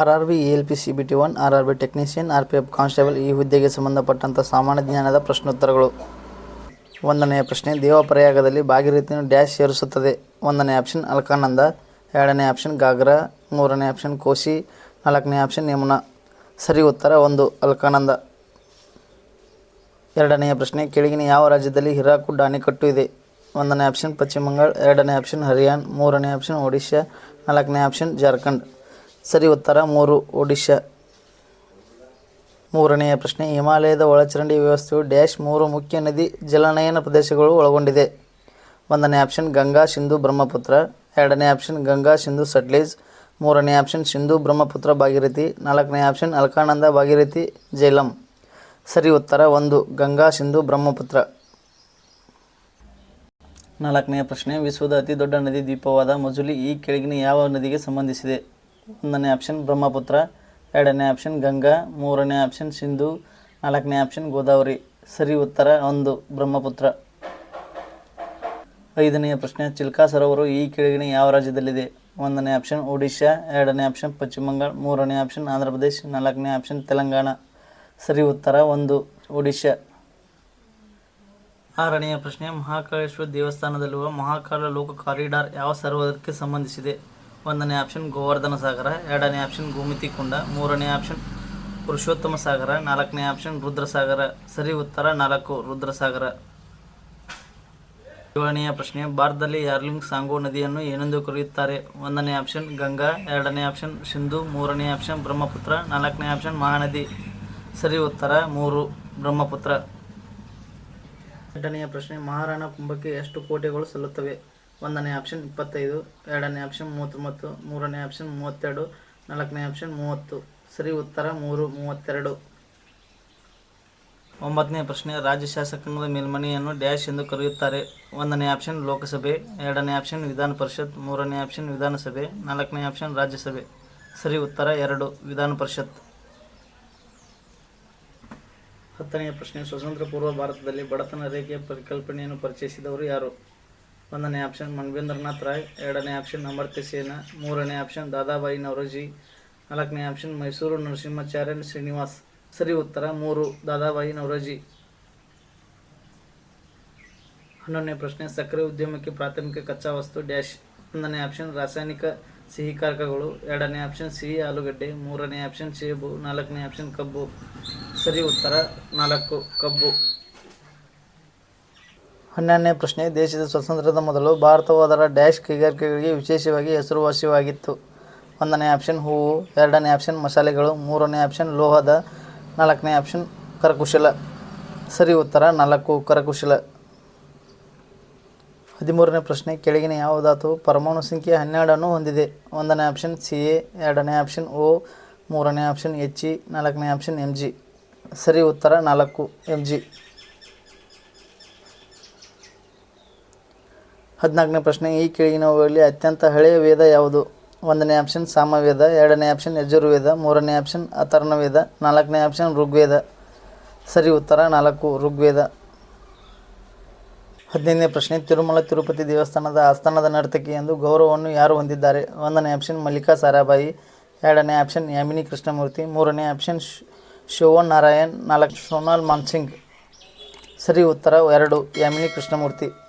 R R B A L P C B T one R R B technician R P F constable ಈ ಹುದ್ದೆಗೆ ಸಂಬಂಧಪಟ್ಟಂಥ ಸಾಮಾನ್ಯ ಜ್ಞಾನದ ಪ್ರಶ್ನೋತ್ತರಗಳು. ಒಂದನೆಯ ಪ್ರಶ್ನೆ ದೇವಪ್ರಯಾಗದಲ್ಲಿ ಭಾಗೀರಥಿಯನ್ನು ಡ್ಯಾಶ್ ಸೇರಿಸುತ್ತದೆ. ಒಂದನೇ ಆಪ್ಷನ್, ಅಲ್ಕಾನಂದ. ಎರಡನೇ ಆಪ್ಷನ್ ಗಾಗ್ರಾ ಮೂರನೇ ಆಪ್ಷನ್ ಕೋಸಿ ನಾಲ್ಕನೇ ಆಪ್ಷನ್, ಯಮುನಾ. ಸರಿ, ಉತ್ತರ ಒಂದು, ಅಲ್ಕಾನಂದ. ಎರಡನೆಯ ಪ್ರಶ್ನೆ, ಕೆಳಗಿನ ಯಾವ ರಾಜ್ಯದಲ್ಲಿ ಹಿರಾಕುಡ್ ಅಣೆಕಟ್ಟು ಇದೆ? ಒಂದನೇ ಆಪ್ಷನ್, ಪಶ್ಚಿಮ ಬಂಗಾಳ. ಎರಡನೇ ಆಪ್ಷನ್, ಹರಿಯಾಣ. ಮೂರನೇ ಆಪ್ಷನ್, ಒಡಿಶಾ. ನಾಲ್ಕನೇ ಆಪ್ಷನ್, ಜಾರ್ಖಂಡ್. ಸರಿ ಉತ್ತರ, ಮೂರು ಒಡಿಶಾ. ಮೂರನೆಯ ಪ್ರಶ್ನೆ, ಹಿಮಾಲಯದ ಒಳಚರಂಡಿ ವ್ಯವಸ್ಥೆಯು ಡ್ಯಾಶ್ ಮೂರು ಮುಖ್ಯ ನದಿ ಜಲನಯನ ಪ್ರದೇಶಗಳು ಒಳಗೊಂಡಿದೆ. ಒಂದನೇ ಆಪ್ಷನ್, ಗಂಗಾ, ಸಿಂಧು, ಬ್ರಹ್ಮಪುತ್ರ. ಎರಡನೇ ಆಪ್ಷನ್, ಗಂಗಾ, ಸಿಂಧು ಸಟ್ಲೇಜ್ ಮೂರನೇ ಆಪ್ಷನ್, ಸಿಂಧು, ಬ್ರಹ್ಮಪುತ್ರ, ಭಾಗೀರಥಿ. ನಾಲ್ಕನೇ ಆಪ್ಷನ್, ಅಲ್ಕಾನಂದ, ಭಾಗೀರಥಿ, ಜೈಲಂ. ಸರಿ ಉತ್ತರ, ಒಂದು, ಗಂಗಾ, ಸಿಂಧು, ಬ್ರಹ್ಮಪುತ್ರ. ನಾಲ್ಕನೆಯ ಪ್ರಶ್ನೆ, ವಿಶ್ವದ ಅತಿ ದೊಡ್ಡ ನದಿ ದ್ವೀಪವಾದ ಮಜುಲಿ ಈ ಕೆಳಗಿನ ಯಾವ ನದಿಗೆ ಸಂಬಂಧಿಸಿದೆ? ಒಂದನೇ ಆಪ್ಷನ್ ಬ್ರಹ್ಮಪುತ್ರ, ಎರಡನೇ ಆಪ್ಷನ್ ಗಂಗಾ, ಮೂರನೇ ಆಪ್ಷನ್ ಸಿಂಧು, ನಾಲ್ಕನೇ ಆಪ್ಷನ್ ಗೋದಾವರಿ. ಸರಿ ಉತ್ತರ ಒಂದು, ಬ್ರಹ್ಮಪುತ್ರ. ಐದನೆಯ ಪ್ರಶ್ನೆ ಚಿಲ್ಕಾ ಸರೋವರ ಈ ಕೆಳಗಿನ ಯಾವ ರಾಜ್ಯದಲ್ಲಿದೆ? ಒಂದನೇ ಆಪ್ಷನ್ ಒಡಿಶಾ, ಎರಡನೇ ಆಪ್ಷನ್ ಪಶ್ಚಿಮ ಬಂಗಾಳ, ಮೂರನೇ ಆಪ್ಷನ್ ಆಂಧ್ರ ಪ್ರದೇಶ್, ನಾಲ್ಕನೇ ಆಪ್ಷನ್ ತೆಲಂಗಾಣ. ಸರಿ ಉತ್ತರ ಒಂದು, ಒಡಿಶಾ. ಆರನೆಯ ಪ್ರಶ್ನೆ, ಮಹಾಕಾಳೇಶ್ವರ ದೇವಸ್ಥಾನದಲ್ಲಿರುವ ಮಹಾಕಾಳ ಲೋಕ ಕಾರಿಡಾರ್ ಯಾವ ಸರೋವರಕ್ಕೆ ಸಂಬಂಧಿಸಿದೆ? ಒಂದನೇ ಆಪ್ಷನ್ ಗೋವರ್ಧನ ಸಾಗರ, ಎರಡನೇ ಆಪ್ಷನ್ ಗೋಮತಿ ಕುಂಡ, ಮೂರನೇ ಆಪ್ಷನ್ ಪುರುಷೋತ್ತಮ ಸಾಗರ, ನಾಲ್ಕನೇ ಆಪ್ಷನ್ ರುದ್ರಸಾಗರ ಸರಿ ಉತ್ತರ ನಾಲ್ಕು ರುದ್ರಸಾಗರ ಏಳನೆಯ ಪ್ರಶ್ನೆ, ಭಾರತದಲ್ಲಿ ಯಾರ್ಲಿಂಗ್ ಸಾಂಗೋ ನದಿಯನ್ನು ಏನೆಂದು ಕರೆಯುತ್ತಾರೆ? ಒಂದನೇ ಆಪ್ಷನ್ ಗಂಗಾ, ಎರಡನೇ ಆಪ್ಷನ್ ಸಿಂಧು, ಮೂರನೇ ಆಪ್ಷನ್ ಬ್ರಹ್ಮಪುತ್ರ, ನಾಲ್ಕನೇ ಆಪ್ಷನ್ ಮಹಾನದಿ. ಸರಿ ಉತ್ತರ ಮೂರು, ಬ್ರಹ್ಮಪುತ್ರ. ಎಂಟನೆಯ ಪ್ರಶ್ನೆ, ಮಹಾರಾಣಾ ಕುಂಭಕ್ಕೆ ಎಷ್ಟು ಕೋಟೆಗಳು ಸಲ್ಲುತ್ತವೆ? ಒಂದನೇ ಆಪ್ಷನ್ ಇಪ್ಪತ್ತೈದು, ಎರಡನೇ ಆಪ್ಷನ್ ಮೂವತ್ತೊಂಬತ್ತು, ಮೂರನೇ ಆಪ್ಷನ್ ಮೂವತ್ತೆರಡು, ನಾಲ್ಕನೇ ಆಪ್ಷನ್ ಮೂವತ್ತು. ಸರಿ, ಉತ್ತರ ಮೂರು, ಮೂವತ್ತೆರಡು. ಒಂಬತ್ತನೇ ಪ್ರಶ್ನೆ, ರಾಜ್ಯ ಶಾಸಕಾಂಗದ ಮೇಲ್ಮನೆಯನ್ನು ಡ್ಯಾಶ್ ಎಂದು ಕರೆಯುತ್ತಾರೆ. ಒಂದನೇ ಆಪ್ಷನ್ ಲೋಕಸಭೆ, ಎರಡನೇ ಆಪ್ಷನ್ ವಿಧಾನ ಪರಿಷತ್, ಮೂರನೇ ಆಪ್ಷನ್ ವಿಧಾನಸಭೆ, ನಾಲ್ಕನೇ ಆಪ್ಷನ್ ರಾಜ್ಯಸಭೆ. ಸರಿ, ಉತ್ತರ ಎರಡು, ವಿಧಾನ ಪರಿಷತ್. ಹತ್ತನೆಯ ಪ್ರಶ್ನೆ, ಸ್ವತಂತ್ರ ಪೂರ್ವ ಭಾರತದಲ್ಲಿ ಬಡತನ ರೇಖೆಯ ಪರಿಕಲ್ಪನೆಯನ್ನು ಪರಿಚಯಿಸಿದವರು ಯಾರು? ಒಂದನೇ ಆಪ್ಷನ್ ಮನ್ವೇಂದ್ರನಾಥ್ ರಾಯ್, ಎರಡನೇ ಆಪ್ಷನ್ ಅಮರ್ತ್ಯ ಸೇನಾ ಮೂರನೇ ಆಪ್ಷನ್ ದಾದಾಬಾಯಿ ನವರೋಜಿ, ನಾಲ್ಕನೇ ಆಪ್ಷನ್ ಮೈಸೂರು ನರಸಿಂಹಾಚಾರ್ಯನ್ ಶ್ರೀನಿವಾಸ್. ಸರಿ, ಉತ್ತರ ಮೂರು, ದಾದಾಬಾಯಿ ನವರೋಜಿ. ಹನ್ನೊಂದನೇ ಪ್ರಶ್ನೆ, ಸಕ್ಕರೆ ಉದ್ಯಮಕ್ಕೆ ಪ್ರಾಥಮಿಕ ಕಚ್ಚಾ ವಸ್ತು ಡ್ಯಾಶ್. ಒಂದನೇ ಆಪ್ಷನ್ ರಾಸಾಯನಿಕ ಸಿಹಿಕಾರಕಗಳು ಎರಡನೇ ಆಪ್ಷನ್ ಸಿಹಿ ಆಲೂಗಡ್ಡೆ, ಮೂರನೇ ಆಪ್ಷನ್ ಸೇಬು, ನಾಲ್ಕನೇ ಆಪ್ಷನ್ ಕಬ್ಬು. ಸರಿ, ಉತ್ತರ ನಾಲ್ಕು, ಕಬ್ಬು. ಹನ್ನೆರಡನೇ ಪ್ರಶ್ನೆ, ದೇಶದ ಸ್ವಾತಂತ್ರ್ಯದ ಮೊದಲು ಭಾರತವು ಅದರ ಡ್ಯಾಶ್ ಕೈಗಾರಿಕೆಗಳಿಗೆ ವಿಶೇಷವಾಗಿ ಹೆಸರುವಾಸಿಯಾಗಿತ್ತು. ಒಂದನೇ ಆಪ್ಷನ್ ಹೂವು, ಎರಡನೇ ಆಪ್ಷನ್ ಮಸಾಲೆಗಳು, ಮೂರನೇ ಆಪ್ಷನ್ ಲೋಹದ, ನಾಲ್ಕನೇ ಆಪ್ಷನ್ ಕರಕುಶಲ. ಸರಿ, ಉತ್ತರ ನಾಲ್ಕು, ಕರಕುಶಲ. ಹದಿಮೂರನೇ ಪ್ರಶ್ನೆ, ಕೆಳಗಿನ ಯಾವ ಧಾತು ಪರಮಾಣು ಸಂಖ್ಯೆ ಹನ್ನೆರಡನ್ನು ಹೊಂದಿದೆ? ಒಂದನೇ ಆಪ್ಷನ್ ಸಿ ಎ ಎರಡನೇ ಆಪ್ಷನ್ ಓ, ಮೂರನೇ ಆಪ್ಷನ್ ಎಚ್ ಇ ನಾಲ್ಕನೇ ಆಪ್ಷನ್ ಎಂ ಜಿ. ಸರಿ, ಉತ್ತರ ನಾಲ್ಕು ಎಂ ಜಿ. ಹದಿನಾಲ್ಕನೇ ಪ್ರಶ್ನೆ, ಈ ಕೆಳಗಿನವುಗಳಲ್ಲಿ ಅತ್ಯಂತ ಹಳೆಯ ವೇದ ಯಾವುದು? ಒಂದನೇ ಆಪ್ಷನ್ ಸಾಮವೇದ, ಎರಡನೇ ಆಪ್ಷನ್ ಯಜುರ್ವೇದ, ಮೂರನೇ ಆಪ್ಷನ್ ಅಥರ್ವವೇದ ನಾಲ್ಕನೇ ಆಪ್ಷನ್ ಋಗ್ವೇದ. ಸರಿ, ಉತ್ತರ ನಾಲ್ಕು, ಋಗ್ವೇದ. ಹದಿನೈದನೇ ಪ್ರಶ್ನೆ, ತಿರುಮಲ ತಿರುಪತಿ ದೇವಸ್ಥಾನದ ಆಸ್ಥಾನದ ನರ್ತಕಿ ಎಂದು ಗೌರವವನ್ನು ಯಾರು ಹೊಂದಿದ್ದಾರೆ? ಒಂದನೇ ಆಪ್ಷನ್ ಮಲ್ಲಿಕಾ ಸಾರಾಭಾಯಿ, ಎರಡನೇ ಆಪ್ಷನ್ ಯಾಮಿನಿ ಕೃಷ್ಣಮೂರ್ತಿ, ಮೂರನೇ ಆಪ್ಷನ್ ಶೋವನ್ ನಾರಾಯಣ್ ನಾಲ್ಕು, ಸೋನಾಲ್ ಮಾನ್ಸಿಂಗ್. ಸರಿ, ಉತ್ತರ ಎರಡು, ಯಾಮಿನಿ ಕೃಷ್ಣಮೂರ್ತಿ.